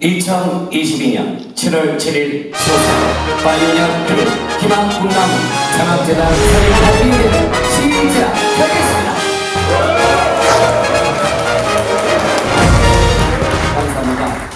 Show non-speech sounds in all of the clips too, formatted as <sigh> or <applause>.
2022년 7월 7일 소속 파이오니어 그룹 희망 꿈나무 장학재단 설립 발표를 시작하겠습니다. 감사합니다.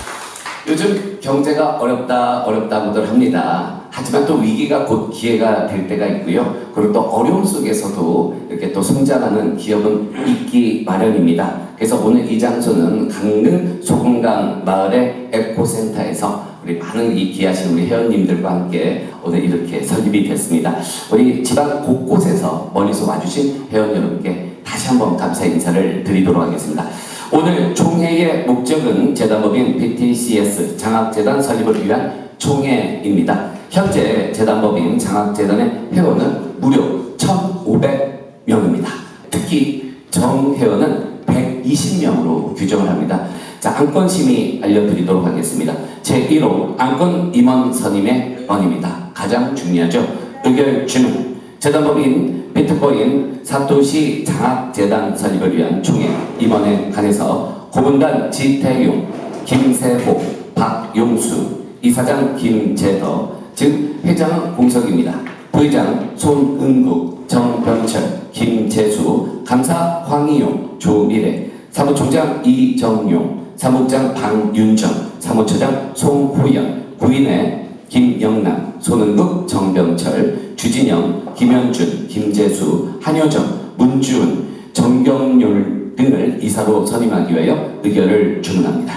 요즘 경제가 어렵다 어렵다고들 합니다. 하지만 또 위기가 곧 기회가 될 때가 있고요. 그리고 또 어려움 속에서도 이렇게 또 성장하는 기업은 있기 마련입니다. 그래서 오늘 이 장소는 강릉 소금강 마을의 에코센터에서 우리 많은 이 귀하신 우리 회원님들과 함께 오늘 이렇게 설립이 됐습니다. 우리 지방 곳곳에서 멀리서 와주신 회원 여러분께 다시 한번 감사의 인사를 드리도록 하겠습니다. 오늘 총회의 목적은 재단법인 BTCS 장학재단 설립을 위한 총회입니다. 현재 재단법인 장학재단의 회원은 무려 1,500명입니다. 특히 정회원은 120명으로 규정을 합니다. 자, 안건심의 알려드리도록 하겠습니다. 제1호 안건 임원 선임의 원입니다. 가장 중요하죠. 의결 주문. 재단법인 비트코인 사토시 장학재단 설립을 위한 총회 임원에 관해서 고문단 지태용, 김세호, 박용수, 이사장 김재더, 즉 회장은 공석입니다. 부회장 손은국, 정병철, 김재수, 감사 황희용, 조미래, 사무총장 이정용, 사무장 방윤정, 사무처장 송호연, 구인의 김영남, 손은국, 정병철, 주진영, 김현준, 김재수, 한효정, 문주은, 정경률 등을 이사로 선임하기 위하여 의결을 주문합니다.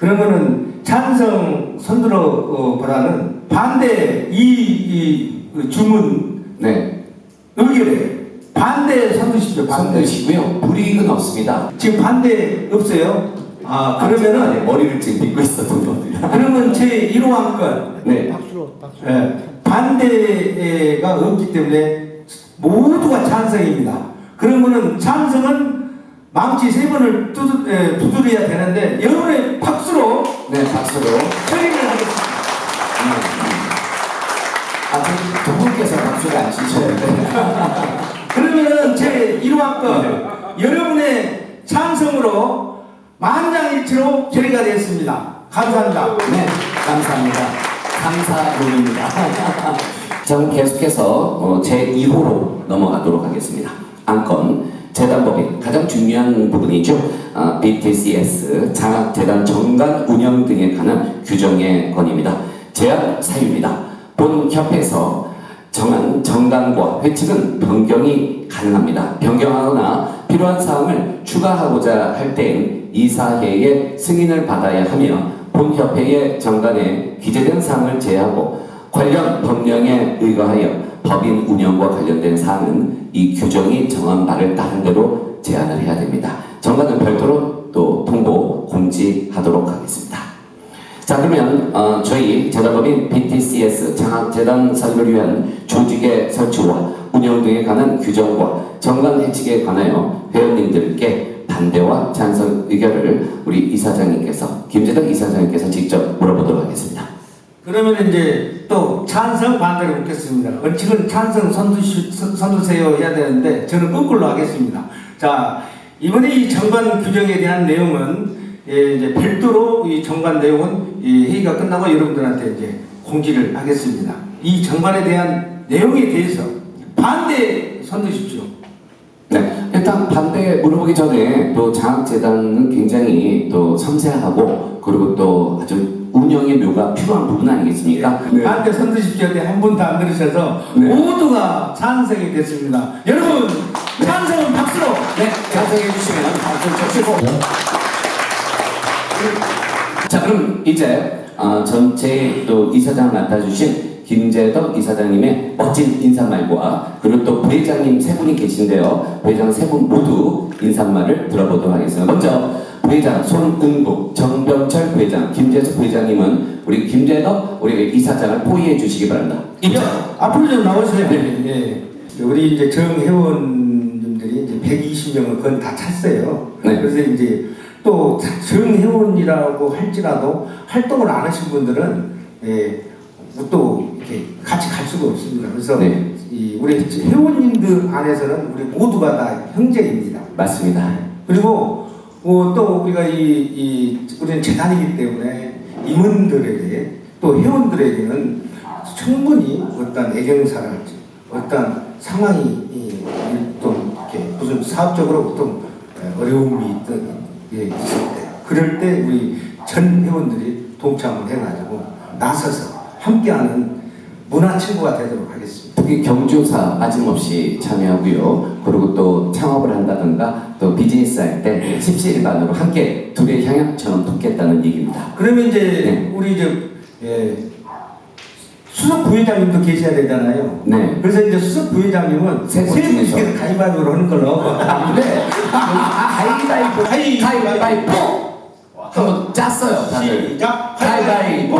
그러면은 찬성 선두로 보다는 반대 이, 이 주문 네, 의결에 반대 선두시죠 반대. 선두시고요. 불이익은 없습니다. 지금 반대 없어요? 아 아, 그러면은 머리를 지금 빗고 있었던 겁니다. 그러면 제 1호 안건 네, 예, 반대가 없기 때문에 모두가 찬성입니다. 그러면은 찬성은 망치 세 번을 두드, 에, 두드려야 되는데 여러분의 박수로 네, 박수로. 처리를 하겠습니다. 아, 그두 분께서 박수를 안 치셨는데. <laughs> 그러면은 제 1호 안건 여러분의 찬성으로 만장일치로 결의가 되었습니다. 감사합니다. 네, 감사합니다. 자, 그럼 <laughs> 계속해서 어, 제2호로 넘어가도록 하겠습니다. 안건 재단법인 가장 중요한 부분이죠. 아, BTCS 장학재단 정관 운영 등에 관한 규정의 건입니다. 제한 사유입니다. 본 협회에서 정한 정당과 회칙은 변경이 가능합니다. 변경하거나 필요한 사항을 추가하고자 할 때엔 이사회의 승인을 받아야 하며 본 협회의 정관에 기재된 사항을 제외하고 관련 법령에 의거하여 법인 운영과 관련된 사항은 이 규정이 정한 바를 따른 대로 제한을 해야 됩니다. 정관은 별도로 또 통보 공지하도록 하겠습니다. 자 그러면 어, 저희 재단법인 BTCS 장학재단 설립을 위한 조직의 설치와 운영 등에 관한 규정과 정관 해칙에 관하여 회원님들께 반대와 찬성 의견을 우리 이사장님께서 김재덕 이사장님께서 직접 물어보도록 하겠습니다. 그러면 이제 또 찬성 반대를 묻겠습니다. 원칙은 찬성 선두시, 선- 선두세요 해야 되는데 저는 거꾸로 하겠습니다. 자 이번에 이 정관 규정에 대한 내용은 예, 이제 별도로 이 정관 내용은 이 회의가 끝나고 여러분들한테 이제 공지를 하겠습니다. 이 정관에 대한 내용에 대해서 반대 선두십시오. 네, 일단 반대 물어보기 전에 또 장학재단은 굉장히 또 섬세하고 그리고 또 아주 운영의 묘가 필요한 부분 아니겠습니까? 반대 선두십시오. 한 분도 안 들으셔서 네. 모두가 찬성이 됐습니다. 여러분 찬성은 박수로. 네, 찬성해 주시면 박수 쳐주시고. 자, 그럼 이제 어, 전체 또 이사장 맡아주신 김재덕 이사장님의 멋진 인사말과 그리고 또 부회장님 세 분이 계신데요. 부회장 세 분 모두 인사말을 들어보도록 하겠습니다. 먼저 부회장 손은국, 정병철 부회장, 김재수 부회장님은 우리 김재덕 우리 이사장을 포위해 주시기 바랍니다. 입장. 앞으로 좀 나오세요. 네. 예. 우리 이제 이제 120명을 건다 찼어요. 네. 그래서 이제 또 정회원이라고 할지라도 활동을 안 하신 분들은 예, 또 이렇게 같이 갈 수가 없습니다. 그래서 네. 이 우리 회원님들 안에서는 우리 모두가 다 형제입니다. 맞습니다. 그리고 어, 또 우리가 이, 이 우리는 재단이기 때문에 임원들에게 또 회원들에게는 충분히 어떤 애경사랄지 어떤 상황이 이, 좀 사업적으로 어려움이 있던 예, 있을 때 그럴 때 우리 전 회원들이 동참을 해가지고 나서서 함께하는 문화 친구가 되도록 하겠습니다. 특히 경조사 빠짐없이 참여하고요. 그리고 또 창업을 한다든가 또 비즈니스 할 때 십시일반으로 함께 둘의 향약처럼 돕겠다는 얘기입니다. 그러면 이제 네. 우리 이제 예, 수석 부회장님도 계셔야 되잖아요. 네. 그래서 이제 수석 부회장님은 세분 세 중에서. 분씩 가위바위보로 하는 걸로. 아, 근데 가위바위보 가위- 가위바위보 한번 짰어요 다들 시작. 가위바위보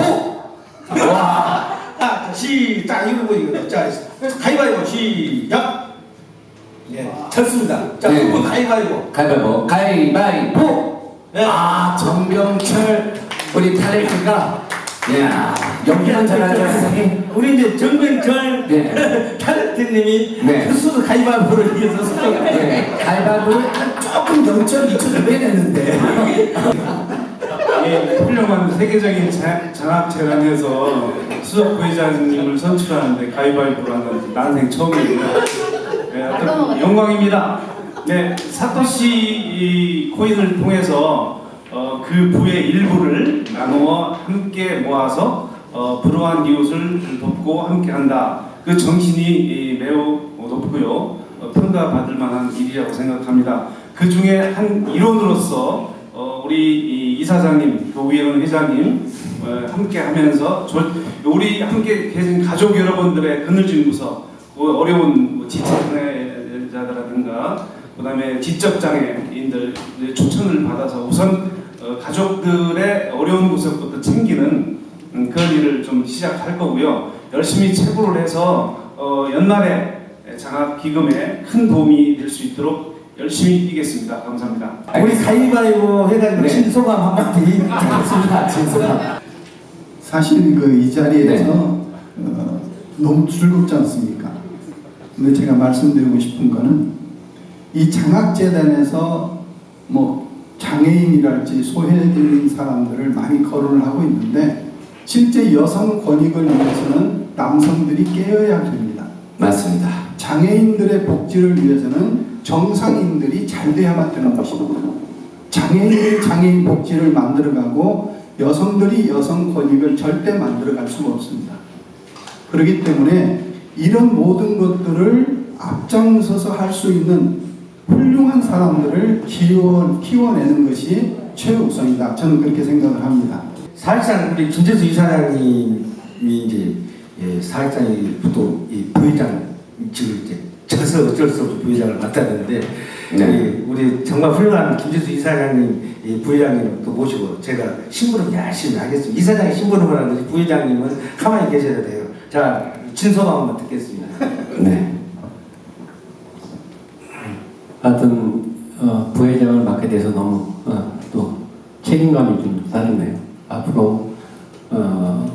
와 자, 시작. 이거 이거 자, 가위바위보 시작. 예, 쳤습니다. 자, 네. 두분 가위바위보. 가위바위보 가위바위보 네. 아 정병철 우리 탈레트가 야 연기만 잘하죠 세상에 우리 이제 정병철 네. <laughs> 타르트님이 네. 그 수도 가위바위보를 이겨서 수석. 네, 가위바위보를 한 조금 0.2초 빼냈는데 예, 훌륭한 세계적인 자- 장학재단에서 수석 부회장님을 선출하는데 가위바위보라는 난생 처음입니다. 네, 하여튼 영광입니다. 네, 사토시 이 코인을 통해서 어, 그 부의 일부를 나누어 함께 모아서 어, 불우한 이웃을 돕고 함께 한다. 그 정신이 이, 매우 높고요. 어, 평가받을 만한 일이라고 생각합니다. 그 중에 한 일원으로서 어, 우리 이 이사장님, 또 우예원 회장님 어, 함께 하면서 저- 우리 함께 계신 가족 여러분들의 그늘진 구석, 그 어려운 뭐 지체장애자들라든가 그다음에 지적 장애인들 추천을 받아서 우선 어, 가족들의 어려운 구석부터 챙기는 음, 그런 일을 좀 시작할 거고요. 열심히 체고를 해서 어, 연말에 장학 기금에 큰 도움이 될 수 있도록 열심히 뛰겠습니다. 감사합니다. 우리 가위바위보 해가지고 네. 친 소감 한마디 진짜 진짜 사실 그 이 자리에서 네. 어, 너무 즐겁지 않습니까? 근데 제가 말씀드리고 싶은 거는 이 장학재단에서 뭐 장애인이랄지 소외되는 사람들을 많이 거론을 하고 있는데 실제 여성 권익을 위해서는 남성들이 깨어야 됩니다. 맞습니다. 장애인들의 복지를 위해서는 정상인들이 잘 돼야만 되는 것입니다. 장애인들이 장애인 복지를 만들어가고 여성들이 여성 권익을 절대 만들어갈 수가 없습니다. 그렇기 때문에 이런 모든 것들을 앞장서서 할 수 있는 훌륭한 사람들을 키워, 키워내는 것이 최우선이다. 저는 그렇게 생각을 합니다. 사실상 우리 김재수 이사장님이 이제 예, 사실상 또이 부회장 지금 이제 져서 어쩔 수 없이 부회장을 맡았는데 네. 예, 우리 정말 훌륭한 김재수 이사장님 이 부회장님 또 모시고 제가 심부름 열심히 하겠습니다. 이사장이 심부름을 하는데 부회장님은 가만히 계셔야 돼요. 자 진소감 한번 듣겠습니다. 네. 하여튼 어, 부회장을 맡게 돼서 너무 어, 또 책임감이 좀 따르네요. 앞으로 어,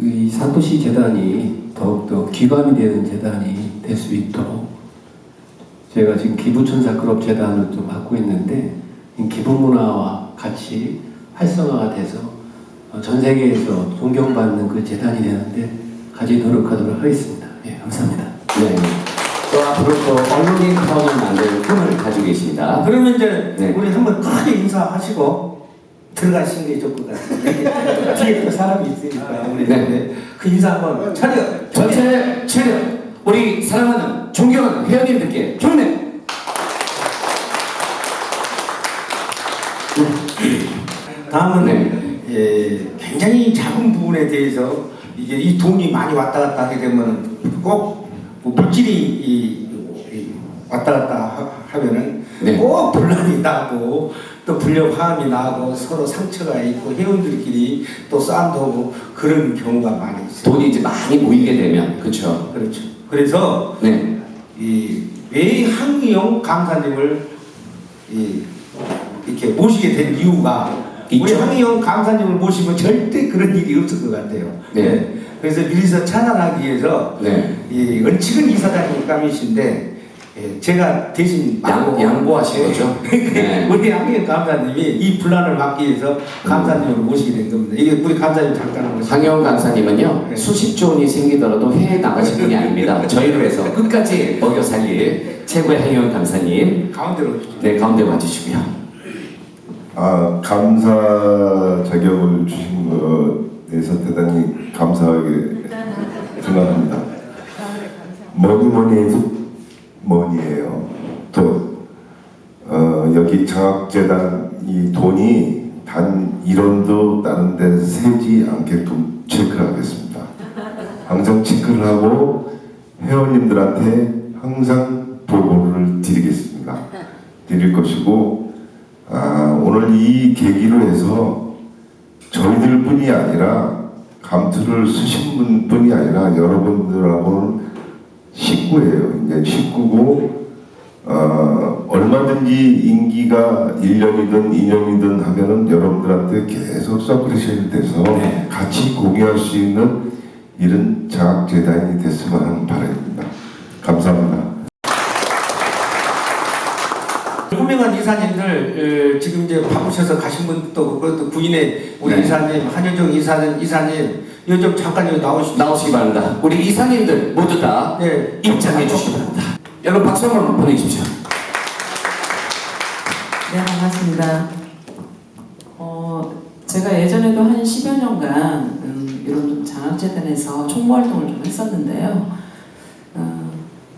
이 사토시 재단이 더욱더 기관이 되는 재단이 될 수 있도록 제가 지금 기부천사 클럽 재단을 좀 맡고 있는데 이 기부 문화와 같이 활성화가 돼서 어, 전 세계에서 존경받는 그 재단이 되는데 같이 노력하도록 하겠습니다. 예, 감사합니다. 네. 또 앞으로 또 언론인 타운을 만드는 꿈을 가지고 계십니다. 그러면 이제 네. 우리 한번 크게 인사하시고 들어가시는 게 좋을 것 같아요. <laughs> 뒤에 또 사람이 있으니까 우리 네. 그 인사 한번 차려. 전체 체력 우리 사랑하는 존경하는 회원님들께 경례. 다음은 네. 예, 굉장히 작은 부분에 대해서 이게 이 돈이 많이 왔다 갔다 하게 되면 꼭뭐 물질이 이, 이 왔다 갔다 하- 하면은 네. 꼭 분란이 나고 또 불협화음이 나고 서로 상처가 있고 회원들끼리 또 싸움도 하고 그런 경우가 많이 있어요. 돈이 이제 많이 모이게 되면 그렇죠. 그렇죠. 그래서 네. 이 외항용 강사님을 이 이렇게 모시게 된 이유가 있죠. 우리 항용 강사님을 모시면 절대 그런 일이 없을 것 같아요. 네. 그래서 미리서 찬양하기 위해서 네. 이 은칙은 이사장님 감이신데 예, 제가 대신 양, 양보하신 예, 거죠? <laughs> 네. 우리 황희영 감사님이 이 분란을 막기 위해서 감사님을 모시게 된 겁니다. 이게 우리 감사님 잠깐 모시. 황영 강사님은요 네. 수십 조 원이 생기더라도 해외 나가실 분이 아닙니다. <laughs> 저희를 위해서 끝까지 먹여 살릴 최고의 황영 강사님 가운데로 오십시오. 네 가운데 와주시고요. 아, 감사 자격을 주신 것에 대해서 대단히 감사하게 생각합니다. 뭐니 뭐니 해도 뭐니예요. 또 어, 여기 장학재단 이 돈이 단 1원도 다른 데 새지 않게끔 체크하겠습니다. 항상 체크를 하고 회원님들한테 항상 보고를 드리겠습니다. 드릴 것이고 아, 오늘 이 계기로 해서 저희들뿐이 아니라 감투를 쓰신 분뿐이 아니라 여러분들하고는 식구예요. 이제 식구고 어, 얼마든지 임기가 1년이든 2년이든 하면은 여러분들한테 계속 서브레션이 돼서 네. 같이 공유할 수 있는 이런 장학재단이 됐으면 하는 바람입니다. 감사합니다. 유명한 이사님들 어, 지금 이제 바쁘셔서 가신 분도 그것도 구인의 우리 네. 이사님 한효정 이사님 이사님 요즘 잠깐 여기 나오시죠. 나오시기 바랍니다. 우리 이사님들 모두 다 네. 입장해 주시기 바랍니다. 여러분 박수 한번 보내주십시오. 네, 반갑습니다. 어, 제가 예전에도 한 10여 년간 음, 이런 좀 장학재단에서 총무활동을 좀 했었는데요. 어,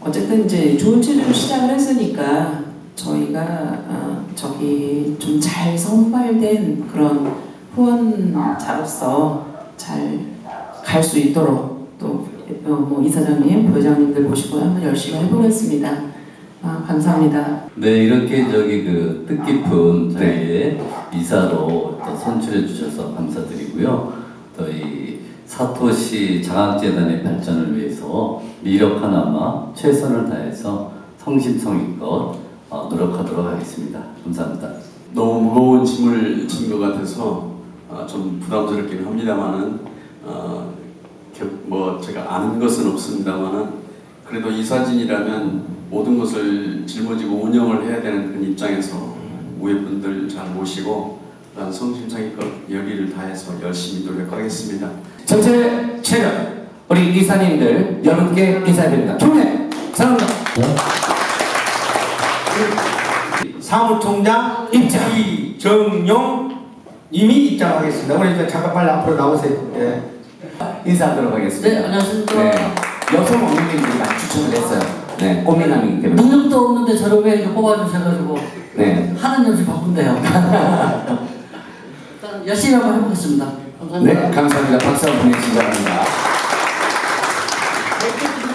어쨌든 이제 좋은 체제로 시작을 했으니까 저희가 어, 저기 좀 잘 선발된 그런 후원자로서 잘 갈 수 있도록 또 어, 뭐 이사장님, 부회장님들 모시고 한번 열심히 해보겠습니다. 아, 감사합니다. 네, 이렇게 저기 그 뜻깊은 저희의 이사로 또 선출해 주셔서 감사드리고요. 또 이 사토시 장학재단의 발전을 위해서 미력 하나마 최선을 다해서 성심성의껏 어, 노력하도록 하겠습니다. 감사합니다. 너무 무거운 짐을 진것 같아서 어, 좀 부담스럽긴 합니다만은 어, 겨- 뭐 제가 아는 것은 없습니다만은 그래도 이 사진이라면 모든 것을 짊어지고 운영을 해야 되는 그런 입장에서 위에 분들 잘 모시고 난 성심성의껏 열의를 다해서 열심히 노력하겠습니다. 전체 체력 우리 이사님들 여러분께 인사드립니다. 총회 사랑합니다. 사무총장 입장. 이정용 님이 입장하겠습니다. 오늘 이제 잠깐 빨리 앞으로 나오세요. 예. 인사하도록 하겠습니다. 네, 안녕하십니까. 네, 여성 막 추천을 했어요. 네, 꽃미남이기 때문에. 능력도 없는데 저를 왜 이렇게 뽑아주셔가지고 네, 하는 연습 바쁜데요. <laughs> 일단 열심히 한번 해보겠습니다. 감사합니다. 네, 감사합니다. 박수 한번 보내주시기 바랍니다.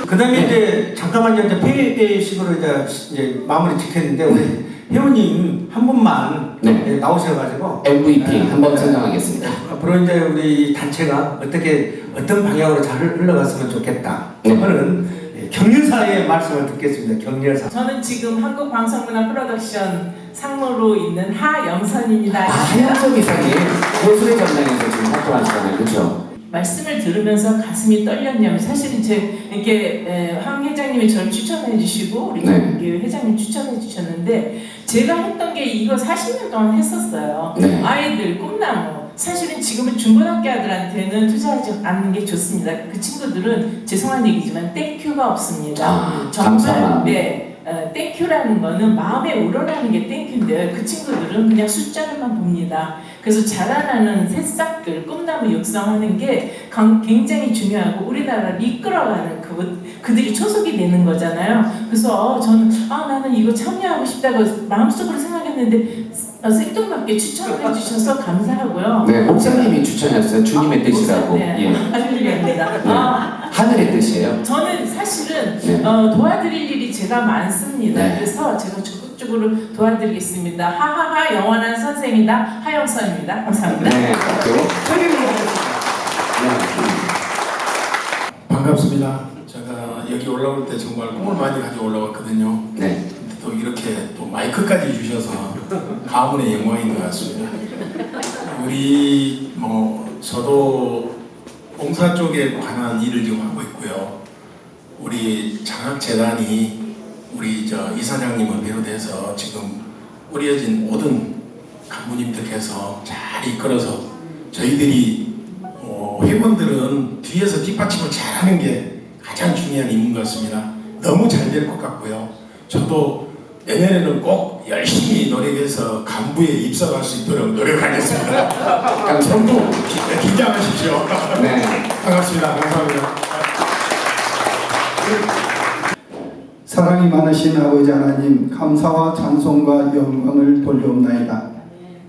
그 다음에 네. 이제 잠깐만 이제 폐회식으로 이제, 이제 마무리 짓겠는데 우리 회원님 한 분만 네. 예, 나오셔가지고 MVP 네. 한번 선정하겠습니다. 앞으로 이제 우리 단체가 어떻게 어떤 방향으로 잘 흘러갔으면 좋겠다. 네. 저는 예, 격려사의 말씀을 듣겠습니다. 격려사. 저는 지금 한국 방송문화 프로덕션 상무로 있는 하영선입니다. 아, 하양석 이사님, 고수의 전당에서 지금 활동하시잖아요. 그죠? 말씀을 들으면서 가슴이 떨렸냐면 사실은 제 이렇게 에, 황 회장님이 저를 추천해 주시고 우리 네. 네. 회장님 추천해 주셨는데 제가 했던 게 이거 40년 동안 했었어요. 네. 아이들 꿈나무 사실은 지금은 중고등학교 아들한테는 투자하지 않는 게 좋습니다. 그 친구들은 죄송한 얘기지만 땡큐가 없습니다. 아, 감사합니다. 네. 어, 땡큐라는 거는 마음에 우러나는 게 땡큐인데요. 그 친구들은 그냥 숫자를만 봅니다. 그래서 자라나는 새싹들, 꿈나무 육성하는 게 강- 굉장히 중요하고 우리나라를 이끌어가는 그, 그들이 초석이 되는 거잖아요. 그래서 어, 저는 아 나는 이거 참여하고 싶다고 마음속으로 생각했는데 어, 생뚱맞게 추천해 주셔서 감사하고요. 네, 목사님이 추천했어요. 주님의 뜻이라고. 네. 예. 할렐루야입니다. 아, 하늘의 뜻이에요. 저는 사실은 네. 어, 도와드릴 일이 제가 많습니다. 네. 그래서 제가 적 극적으로 도와드리겠습니다. 하하하 영원한 선생이다 하영선입니다. 감사합니다. 네, 그리고 반갑습니다. 제가 여기 올라올 때 정말 꿈을 많이 가지고 올라왔거든요. 네. 근데 또 이렇게 또 마이크까지 주셔서 가문의 영광인 것 같습니다. 우리 뭐 저도 봉사 쪽에 관한 일을 좀 하고 있고요. 우리 장학재단이 우리 저 이사장님을 비롯해서 지금 우리어진 모든 간부님들께서 잘 이끌어서 저희들이 어, 회원들은 뒤에서 뒷받침을 잘하는 게 가장 중요한 임무 같습니다. 너무 잘 될 것 같고요. 저도 내년에는 꼭 열심히 노력해서 간부에 입성할 수 있도록 노력하겠습니다. 기- 긴장하십시오. 네. 반갑습니다. 감사합니다. 사랑이 많으신 아버지 하나님 감사와 찬송과 영광을 돌려옵나이다.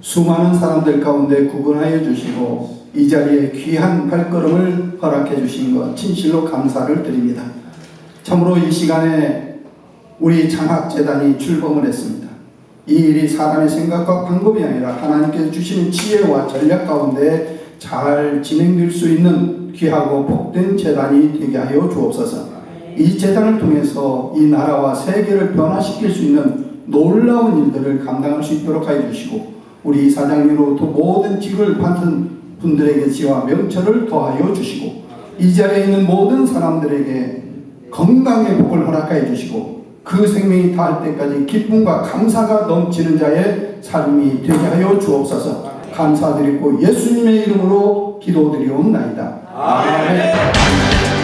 수많은 사람들 가운데 구분하여 주시고 이 자리에 귀한 발걸음을 허락해 주신 것 진실로 감사를 드립니다. 참으로 이 시간에 우리 장학재단이 출범을 했습니다. 이 일이 사람의 생각과 방법이 아니라 하나님께서 주시는 지혜와 전략 가운데 잘 진행될 수 있는 귀하고 복된 재단이 되게 하여 주옵소서. 이 재단을 통해서 이 나라와 세계를 변화시킬 수 있는 놀라운 일들을 감당할 수 있도록 하여 주시고 우리 사장님으로부터 모든 직을 받는 분들에게 지와 명철을 더하여 주시고 이 자리에 있는 모든 사람들에게 건강의 복을 허락하여 주시고 그 생명이 닿을 때까지 기쁨과 감사가 넘치는 자의 삶이 되게 하여 주옵소서 감사드리고 예수님의 이름으로 기도드리옵나이다. 아멘.